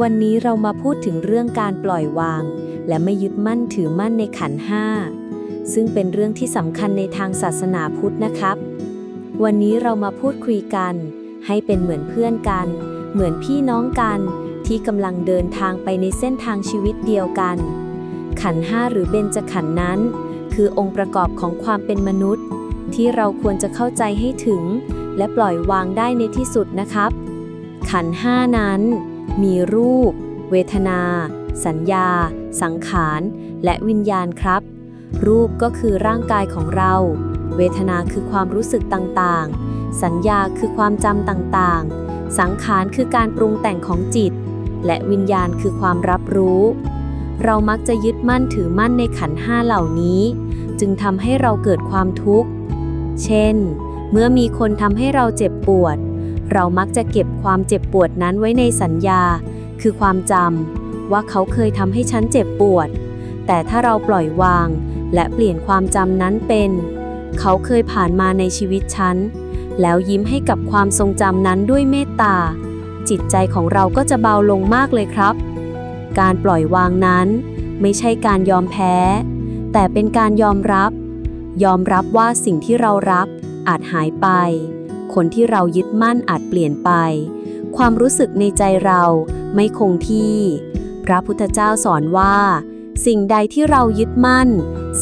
วันนี้เรามาพูดถึงเรื่องการปล่อยวาง และไม่ยึดมั่นถือมั่นในขันห้าซึ่งเป็นเรื่องที่สำคัญในทางศาสนาพุทธนะครับ วันนี้เรามาพูดคุยกัน ให้เป็นเหมือนเพื่อนกัน เหมือนพี่น้องกัน ที่กำลังเดินทางไปในเส้นทางชีวิตเดียวกัน ขันห้าหรือเบญจขันธ์นั้น คือองค์ประกอบของความเป็นมนุษย์ ที่เราควรจะเข้าใจให้ถึง และปล่อยวางได้ในที่สุดนะครับ ขันห้านั้น มีรูป เวทนา สัญญา สังขาร และวิญญาณครับ รูปก็คือร่างกายของเรา เวทนาคือความรู้สึกต่างๆ สัญญาคือความจำต่างๆ สังขารคือการปรุงแต่งของจิต และวิญญาณคือความรับรู้ เรามักจะยึดมั่นถือมั่นในขันห้าเหล่านี้ จึงทำให้เราเกิดความทุกข์ เช่น เมื่อมีคนทำให้เราเจ็บปวด เรามักจะเก็บความเจ็บปวดนั้นไว้ในสัญญา คือความจำว่าเขาเคยทำให้ฉันเจ็บปวด แต่ถ้าเราปล่อยวาง และเปลี่ยนความจำนั้นเป็น เขาเคยผ่านมาในชีวิตฉัน แล้วยิ้มให้กับความทรงจำนั้นด้วยเมตตา จิตใจของเราก็จะเบาลงมากเลยครับ การปล่อยวางนั้น ไม่ใช่การยอมแพ้ แต่เป็นการยอมรับ ยอมรับว่าสิ่งที่เรารักอาจหายไป คนที่เรายึดมั่นอาจเปลี่ยนไป ความรู้สึกในใจเราไม่คงที่ พระพุทธเจ้าสอนว่า สิ่งใดที่เรายึดมั่น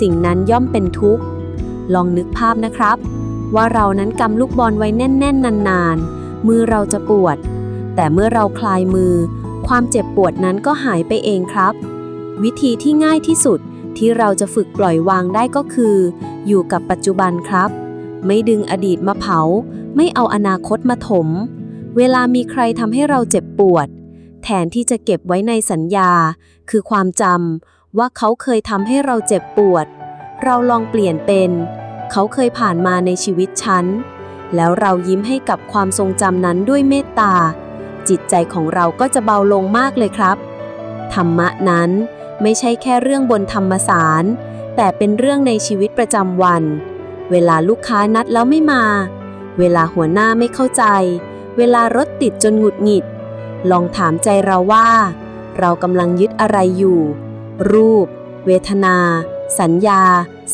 สิ่งนั้นย่อมเป็นทุกข์ ลองนึกภาพนะครับ ว่าเรานั้นกำลูกบอลไว้แน่น ๆ นานๆ มือเราจะปวด แต่เมื่อเราคลายมือ ความเจ็บปวดนั้นก็หายไปเองครับ วิธีที่ง่ายที่สุดที่เราจะฝึกปล่อยวางได้ก็คือ อยู่กับปัจจุบันครับ ไม่ดึงอดีตมาเผา ไม่เอาอนาคตมาถม เวลามีใครทำให้เราเจ็บปวด แทนที่จะเก็บไว้ในสัญญา คือความจำว่าเขาเคยทำให้เราเจ็บปวด เราลองเปลี่ยนเป็น เขาเคยผ่านมาในชีวิตฉัน แล้วเรายิ้มให้กับความทรงจำนั้นด้วยเมตตา จิตใจของเราก็จะเบาลงมากเลยครับ ธรรมะนั้นไม่ใช่แค่เรื่องบนธรรมสาร แต่เป็นเรื่องในชีวิตประจำวัน เวลาลูกค้านัดแล้วไม่มา เวลาหัวหน้าไม่เข้าใจ เวลารถติดจนหงุดหงิด ลองถามใจเราว่า เรากำลังยึดอะไรอยู่ รูป เวทนา สัญญา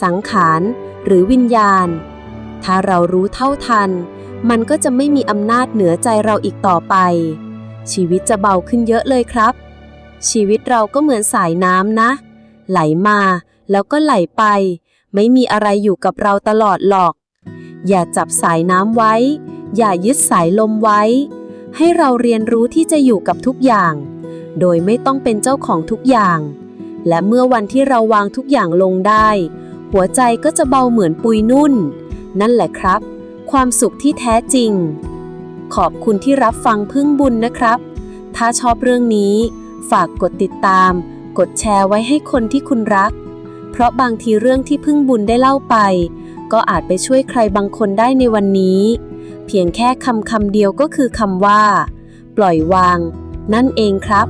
สังขาร หรือวิญญาณ ถ้าเรารู้เท่าทัน มันก็จะไม่มีอำนาจเหนือใจเราอีกต่อไป ชีวิตจะเบาขึ้นเยอะเลยครับ ชีวิตเราก็เหมือนสายน้ำนะ ไหลมาแล้วก็ไหลไป ไม่มีอะไรอยู่กับเราตลอดหรอก อย่าจับสายน้ำไว้ อย่ายึดสายลมไว้ ให้เราเรียนรู้ที่จะอยู่กับทุกอย่าง โดยไม่ต้องเป็นเจ้าของทุกอย่าง และเมื่อวันที่เราวางทุกอย่างลงได้ หัวใจก็จะเบาเหมือนปุยนุ่น นั่นแหละครับ ความสุขที่แท้จริง ขอบคุณที่รับฟังพึ่งบุญนะครับ ถ้าชอบเรื่องนี้ ฝากกดติดตาม กดแชร์ไว้ให้คนที่คุณรัก เพราะบางทีเรื่องที่พึ่งบุญได้เล่าไป ก็อาจไปช่วยใครบางคนได้ในวันนี้ เพียงแค่คำคำเดียวก็คือคำว่า ปล่อยวาง นั่นเองครับ